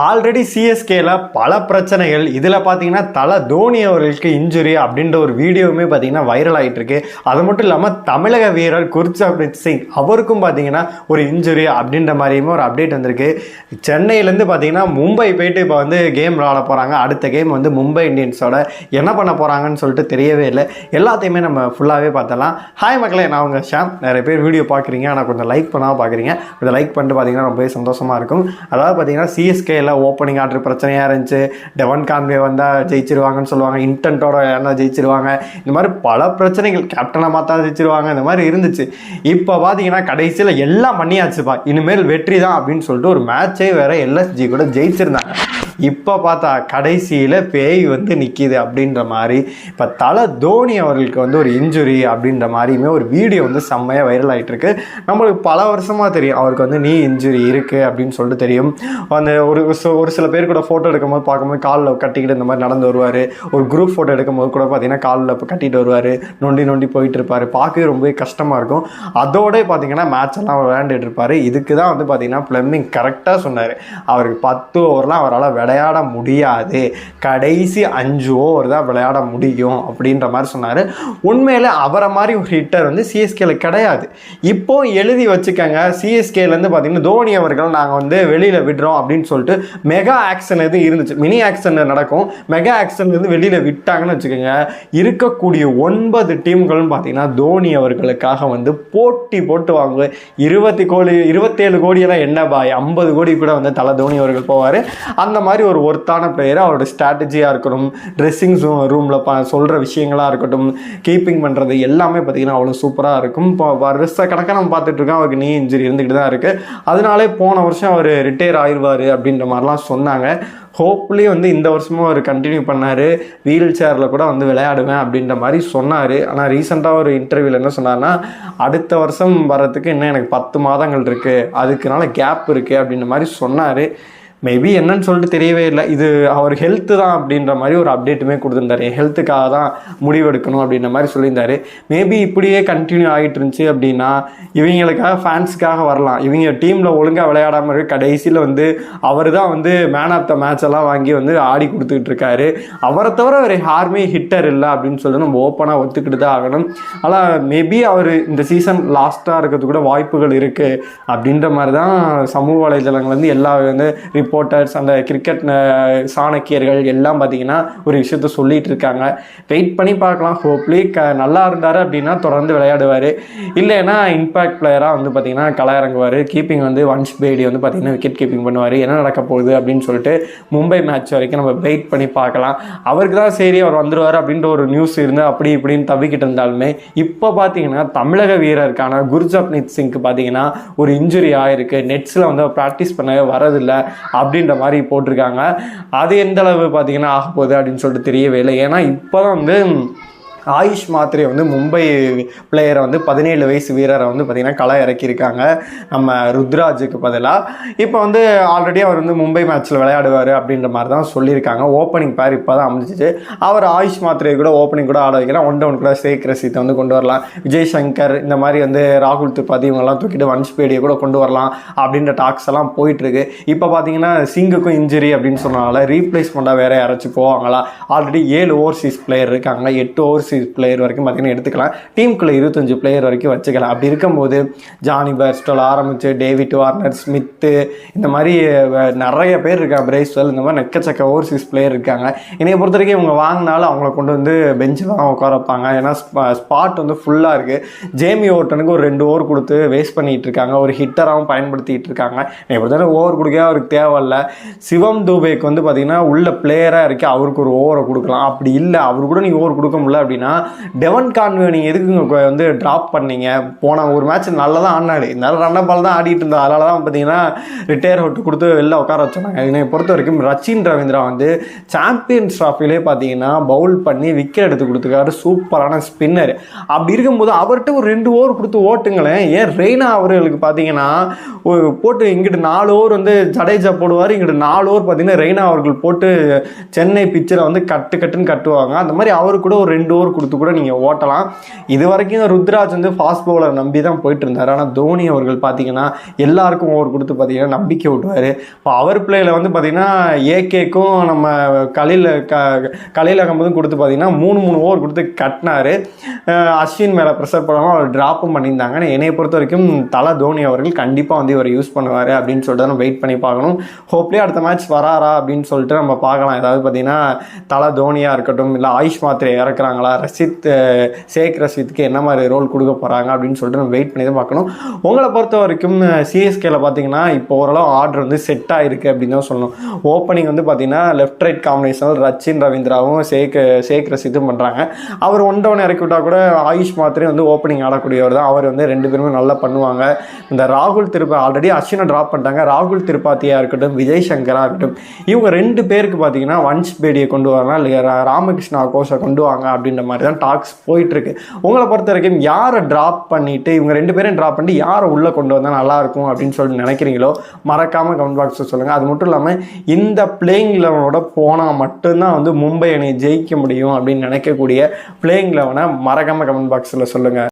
Already சிஎஸ்கேல பல பிரச்சனைகள். இதில் பார்த்தீங்கன்னா தலை தோனி அவர்களுக்கு இன்ஜுரி அப்படின்ற ஒரு வீடியோவுமே பார்த்தீங்கன்னா வைரல் ஆகிட்டு இருக்கு அது மட்டும் இல்லாமல் தமிழக வீரர் குர்ஜாப்ரீத் சிங் அவருக்கும் பார்த்தீங்கன்னா ஒரு இன்ஜுரி அப்படின்ற மாதிரியுமே ஒரு அப்டேட் வந்திருக்கு. சென்னையிலேருந்து பார்த்தீங்கன்னா மும்பை போயிட்டு இப்போ வந்து கேம் விளாட போகிறாங்க அடுத்த கேம் வந்து மும்பை இந்தியன்ஸோட என்ன பண்ண போகிறாங்கன்னு சொல்லிட்டு தெரியவே இல்லை. எல்லாத்தையுமே நம்ம ஃபுல்லாகவே பார்த்தலாம் ஹாய் மக்களே நான் உங்கள் ஷாம். நிறைய பேர் வீடியோ பார்க்குறீங்க. ஆனால் கொஞ்சம் லைக் பண்ணாமல் பார்க்குறீங்க. கொஞ்சம் லைக் பண்ணிட்டு பார்த்தீங்கன்னா ரொம்பவே சந்தோஷமாக இருக்கும். அதாவது பார்த்தீங்கன்னா சிஎஸ்கே எல்லாம் ஓப்பனிங் ஆர்டர் பிரச்சனையாக இருந்துச்சு. டெவன் கான்வே வந்தால் ஜெயிச்சிருவாங்கன்னு சொல்லுவாங்க. இன்டென்ட்டோட இருந்தால் ஜெயிச்சிருவாங்க. இந்த மாதிரி பல பிரச்சனைகள் கேப்டனை மாற்றா ஜெயிச்சிருவாங்க. இந்த மாதிரி இருந்துச்சு. இப்போ பார்த்தீங்கன்னா கடைசியில் எல்லாம் பண்ணியாச்சுப்பா. இனிமேல் வெற்றி தான் அப்படின்னு சொல்லிட்டு ஒரு மேட்சே வேறு எல்எஸ்ஜி கூட ஜெயிச்சிருந்தாங்க. இப்போ பார்த்தா கடைசியில் பேய் வந்து நிற்கிது அப்படின்ற மாதிரி இப்போ தலை தோனி அவர்களுக்கு வந்து ஒரு இன்ஜுரி அப்படின்ற மாதிரியுமே ஒரு வீடியோ வந்து செம்மையாக வைரல் ஆகிட்டுருக்கு நம்மளுக்கு பல வருஷமாக தெரியும் அவருக்கு வந்து நீ இன்ஜுரி இருக்குது அப்படின்னு சொல்லிட்டு தெரியும். அந்த ஒரு ஒரு சில பேர் கூட ஃபோட்டோ எடுக்கும்போது பார்க்கும்போது காலில் கட்டிக்கிட்டு இந்த மாதிரி நடந்து வருவார். ஒரு குரூப் ஃபோட்டோ எடுக்கும்போது கூட பார்த்தீங்கன்னா காலில் கட்டிட்டு வருவார். நொண்டி நொண்டி போயிட்டு இருப்பார். பார்க்கவே ரொம்பவே கஷ்டமாக இருக்கும். அதோட பார்த்தீங்கன்னா மேட்ச் எல்லாம் விளையாண்டுட்டு இருப்பார். இதுக்கு தான் வந்து பார்த்தீங்கன்னா பிளம்மிங் கரெக்டாக சொன்னார். அவருக்கு பத்து ஓவர்லாம் அவரால் விட விளையாட முடியாது. கடைசி அஞ்சு ஓவர் தான் விளையாட முடியும் அப்படின்ற மாதிரி சொன்னார். உண்மையில் அவரை மாதிரி ஒரு ஹிட்டர் வந்து சிஎஸ்கேல கிடையாது. இப்போ எழுதி வச்சுக்கோங்க. சிஎஸ்கேலேருந்து பார்த்தீங்கன்னா தோனி அவர்கள் நாங்கள் வந்து வெளியில் விடுறோம் அப்படின்னு சொல்லிட்டு மெகா ஆக்ஷன் எதுவும் இருந்துச்சு. மினி ஆக்ஷன் நடக்கும். மெகா ஆக்ஷன் வெளியில் விட்டாங்கன்னு வச்சுக்கோங்க. இருக்கக்கூடிய ஒன்பது டீம்களும் பார்த்தீங்கன்னா தோனி அவர்களுக்காக வந்து போட்டி போட்டு வாங்குவது இருபத்தி கோடி இருபத்தேழு கோடியெல்லாம் என்ன பாய்? ஐம்பது கோடி கூட வந்து தலை தோனி அவர்கள் போவார். அந்த மாதிரி மாதிரி ஒரு ஒர்த்தான பிளேயர் அவரோட ஸ்ட்ராட்டஜியாக இருக்கட்டும் ட்ரெஸ்ஸிங் ரூமில் ப சொல்கிற விஷயங்களாக இருக்கட்டும் கீப்பிங் பண்ணுறது எல்லாமே பார்த்தீங்கன்னா அவ்வளோ சூப்பராக இருக்கும். இப்போ வருஷ கணக்காக நம்ம பார்த்துட்ருக்கோம் அவருக்கு நீ இன்ஜுரி இருந்துக்கிட்டு தான் இருக்குது அதனாலே போன வருஷம் அவர் ரிட்டையர் ஆயிடுவார் அப்படின்ற மாதிரிலாம் சொன்னாங்க. ஹோப்ஃபுல்லி வந்து இந்த வருஷமும் அவர் கண்டினியூ பண்ணார். வீல் சேரில் கூட வந்து விளையாடுவேன் அப்படின்ற மாதிரி சொன்னார். ஆனால் ரீசெண்டாக ஒரு இன்டர்வியூவில் என்ன சொன்னார்னா அடுத்த வருஷம் வர்றதுக்கு இன்னும் எனக்கு பத்து மாதங்கள் இருக்குது அதுக்குனால கேப் இருக்குது அப்படின்ற மாதிரி சொன்னார். மேபி என்னன்னு சொல்லிட்டு தெரியவே இல்லை. இது அவர் ஹெல்த்து தான் அப்படின்ற மாதிரி ஒரு அப்டேட்டுமே கொடுத்துருந்தாரு. என் ஹெல்த்துக்காக தான் முடிவெடுக்கணும் அப்படின்ற மாதிரி சொல்லியிருந்தாரு. மேபி இப்படியே கண்டினியூ ஆகிட்டு இருந்துச்சு அப்படின்னா இவங்களுக்காக ஃபேன்ஸுக்காக வரலாம். இவங்க டீமில் ஒழுங்காக விளையாடாமல் இருக்கு கடைசியில் வந்து அவர் தான் வந்து மேன் ஆஃப் த மேட்ச் எல்லாம் வாங்கி வந்து ஆடி கொடுத்துக்கிட்டு இருக்காரு. அவரை தவிர வேறு யாருமே ஹிட்டர் இல்லை அப்படின்னு சொல்லி நம்ம ஓப்பனாக ஒத்துக்கிட்டு தான் ஆகணும். ஆனால் மேபி அவர் இந்த சீசன் லாஸ்ட்டாக இருக்கிறது கூட வாய்ப்புகள் இருக்குது அப்படின்ற மாதிரி தான் சமூக வலைதளங்கள் வந்து எல்லா வந்து ரிப்போர்ட்டர்ஸ் அந்த கிரிக்கெட் சாணக்கியர்கள் எல்லாம் பார்த்தீங்கன்னா ஒரு விஷயத்த சொல்லிட்டு இருக்காங்க. வெயிட் பண்ணி பார்க்கலாம். ஹோப்லி க நல்லா இருந்தார் அப்படின்னா தொடர்ந்து விளையாடுவார். இல்லைன்னா இம்பாக்ட் பிளேயராக வந்து பார்த்தீங்கன்னா களை இறங்குவார் கீப்பிங் வந்து வன்ஷ் பேடி வந்து பார்த்தீங்கன்னா விக்கெட் கீப்பிங் பண்ணுவார். என்ன நடக்க போகுது அப்படின்னு சொல்லிட்டு மும்பை மேட்ச் வரைக்கும் நம்ம வெயிட் பண்ணி பார்க்கலாம். அவருக்கு தான் சரி அவர் வந்துடுவார் அப்படின்ற ஒரு நியூஸ் இருந்து அப்படி இப்படின்னு தவிக்கிட்டு இருந்தாலுமே இப்போ பார்த்தீங்கன்னா தமிழக வீரருக்கான குர்ஜப்னீத் சிங்க்கு பார்த்தீங்கன்னா ஒரு இன்ஜுரி ஆகிருக்கு நெட்ஸில் வந்து ப்ராக்டிஸ் பண்ணவே வரதில்லை. அப்படின்ற மாதிரி போட்டிருக்காங்க. அது எந்த அளவு பார்த்தீங்கன்னா ஆக போகுது அப்படின்னு சொல்லிட்டு தெரியவே இல்லை. ஏன்னா இப்போ தான் வந்து ஆயுஷ் மாத்ரே வந்து மும்பை பிளேயரை வந்து பதினேழு வயசு வீரரை வந்து பார்த்திங்கன்னா களை இறக்கியிருக்காங்க. நம்ம ருத்ராஜுக்கு பதிலாக இப்போ வந்து ஆல்ரெடி அவர் வந்து மும்பை மேட்ச்சில் விளையாடுவார் அப்படின்ற மாதிரி தான் சொல்லியிருக்காங்க. ஓப்பனிங் பேர் இப்போ தான் அமைஞ்சிச்சு. அவர் ஆயுஷ் மாத்ரே கூட ஓப்பனிங் கூட ஆட வைக்கலாம். ஒன் டவுன் கூட சேக் ரசித்தை வந்து கொண்டு வரலாம். விஜய் சங்கர் இந்த மாதிரி வந்து ராகுல் திரிபாதி இவங்கெல்லாம் தூக்கிட்டு வன்ஷ் பேடியை கூட கொண்டு வரலாம் அப்படின்ற டாக்ஸ் எல்லாம் போயிட்டுருக்கு. இப்போ பார்த்தீங்கன்னா சிங்குக்கும் இன்ஜுரி அப்படின்னு சொன்னால ரீப்ளேஸ்மெண்ட்டாக வேறு யாராச்சும் போவாங்களா? ஆல்ரெடி ஏழு ஓவர்சீஸ் பிளேயர் இருக்காங்க. எட்டு ஓவர்சீஸ் பிளேயர் வரைக்கும் பார்த்தீங்கன்னா எடுத்துக்கலாம். டீமுக்குள்ள இருபத்தஞ்சு பிளேயர் வரைக்கும் வச்சுக்கலாம். அப்படி இருக்கும்போது ஜானி பர்ஸ்டோல் ஆரம்பிச்சு டேவிட் வார்னர் ஸ்மித்து இந்த மாதிரி நிறைய பேர் இருக்காங்க. பிரேஸ்வெல் இந்த மாதிரி நெக்கச்சக்க ஓவர்சீஸ் பிளேயர் இருக்காங்க. என்னைய பொறுத்த வரைக்கும் இவங்க வாங்கினாலும் அவங்கள கொண்டு வந்து பெஞ்சில் தான் உட்கார வைப்பாங்க. ஏன்னா ஸ்பாட் வந்து ஃபுல்லாக இருக்குது ஜேமி ஓட்டனுக்கு ஒரு ரெண்டு ஓவர் கொடுத்து வேஸ்ட் பண்ணிட்டு இருக்காங்க. ஒரு ஹிட்டராகவும் பயன்படுத்திட்டு இருக்காங்க. என்னை பொறுத்தவரை ஓவர் கொடுக்க அவருக்கு தேவையில்ல. சிவம் தூபேக்கு வந்து பார்த்தீங்கன்னா உள்ள பிளேயராக இருக்கே. அவருக்கு ஒரு ஓவரை கொடுக்கலாம். அப்படி இல்லை. அவரு கூட நீ ஓவர் கொடுக்க முடியல அப்படின்னா டெவன் கான்வே நீங்கள் எதுக்குங்க வந்து ட்ராப் பண்ணீங்க? போன ஒரு மேட்ச் நல்லா தான் ஆடினாரு இருந்தாலும் ரன்னர் பால் தான் ஆடிட்டு இருந்தா. அதனால தான் பார்த்தீங்கன்னா ரிட்டையர் அவுட் கொடுத்து வெளில உட்கார வச்சாங்க. என்னை பொறுத்த வரைக்கும் ரச்சின் ரவீந்திரா வந்து சாம்பியன்ஸ் ட்ராஃபிலே பார்த்தீங்கன்னா பவுல் பண்ணி விக்கெட் எடுத்து கொடுத்துருக்காரு. சூப்பரான ஸ்பின்னர் அப்படி இருக்கும்போது அவர்கிட்ட ஒரு ரெண்டு ஓவர் கொடுத்து ஓட்டுங்களேன். ஏன் ரெய்னா அவர்களுக்கு பார்த்தீங்கன்னா போட்டு இங்கிட்டு நாலு ஓவர் வந்து ஜடேஜா போடுவார். இங்கிட்டு நாலு ஓவர் பார்த்தீங்கன்னா ரெய்னா அவர்கள் போட்டு சென்னை பிச்சரை வந்து கட்டு கட்டுன்னு கட்டுவாங்க. அந்த மாதிரி அவரு கூட ஒரு ரெண்டு ஓவர் கொடுத்து கூட நீங்கள் ஓட்டலாம். இது வரைக்கும் ருத்ராஜ் வந்து ஃபாஸ்ட் பவுலர் நம்பி தான் போயிட்டு இருந்தார் ஆனால் தோனி அவர்கள் பார்த்தீங்கன்னா எல்லாருக்கும் ஓவர் கொடுத்து பார்த்தீங்கன்னா நம்பிக்கை விட்டுவார் இப்போ அவர் பிளேயில் வந்து பார்த்தீங்கன்னா ஏகேக்கும் நம்ம கலையில் க கலையில் அகமதும் கொடுத்து பார்த்தீங்கன்னா மூணு மூணு ஓவர் கொடுத்து கட்டினாரு. அஸ்வின் மேலே ப்ரெஷர் பண்ணாமல் அவர் ட்ராப்பும் பண்ணியிருந்தாங்க. ஆனால் பொறுத்த வரைக்கும் தலை தோனி அவர்கள் கண்டிப்பாக வந்து இவர் யூஸ் பண்ணுவார் அப்படின்னு சொல்லிட்டு நம்ம வெயிட் பண்ணி பார்க்கணும். ஹோப்லி அடுத்த மேட்ச் வராரா அப்படின்னு சொல்லிட்டு நம்ம பார்க்கலாம். ஏதாவது பார்த்தீங்கன்னா தலை தோனியாக இருக்கட்டும் இல்லை ஆயுஷ் மாத்திரை இறக்குறாங்களா ரஷித் சேக் ஷேக் என்ன மாதிரி ரோல் கொடுக்க போகிறாங்க அப்படின்னு சொல்லிட்டு நம்ம வெயிட் பண்ணி தான் பார்க்கணும். உங்களை பொறுத்த வரைக்கும் சிஎஸ்கேல பார்த்தீங்கன்னா இப்போ ஓரளவு ஆர்டர் வந்து செட் ஆகிருக்கு அப்படின்னு தான் சொல்லணும். ஓப்பனிங் வந்து பார்த்தீங்கன்னா லெஃப்ட் ரைட் காம்பினேஷனில் ரச்சின் ரவீந்திராவும் ஷேக் ஷேக் ரஷித்தும் பண்ணுறாங்க அவர் ஒன் டவுன் இறக்கி விட்டா கூட ஆயுஷ் மாத்திரே வந்து ஓப்பனிங் ஆடக்கூடியவர் தான். அவர் வந்து ரெண்டு பேருமே நல்லா பண்ணுவாங்க. இந்த ராகுல் திருப்பா ஆல்ரெடி அஸ்வினை ட்ராப் பண்ணிட்டாங்க. ராகுல் திருப்பாத்தியாக இருக்கட்டும் விஜய் சங்கராக இருக்கட்டும் இவங்க ரெண்டு பேருக்கு பார்த்தீங்கன்னா வன்ஷ் பேடியை கொண்டு வரலாம் இல்லை ரா- ராமகிருஷ்ணா கோஷை கொண்டு வாங்க அப்படின்ற மாதிரி தான் டாக்ஸ் போயிட்டு இருக்கு உங்களை பொறுத்த வரைக்கும் யாரை ட்ராப் பண்ணிட்டு இவங்க ரெண்டு பேரும் ட்ராப் பண்ணிட்டு யாரை உள்ளே கொண்டு வந்தால் நல்லா இருக்கும் அப்படின்னு சொல்லி நினைக்கிறீங்களோ மறக்காம கமெண்ட் பாக்ஸில் சொல்லுங்கள் அது மட்டும் இல்லாமல் இந்த பிளேயிங் லெவனோட போனால் மட்டும்தான் வந்து மும்பை அணி ஜெயிக்க முடியும் அப்படின்னு நினைக்கக்கூடிய பிளேயிங் லெவனை மறக்காம கமெண்ட் பாக்ஸில் சொல்லுங்கள்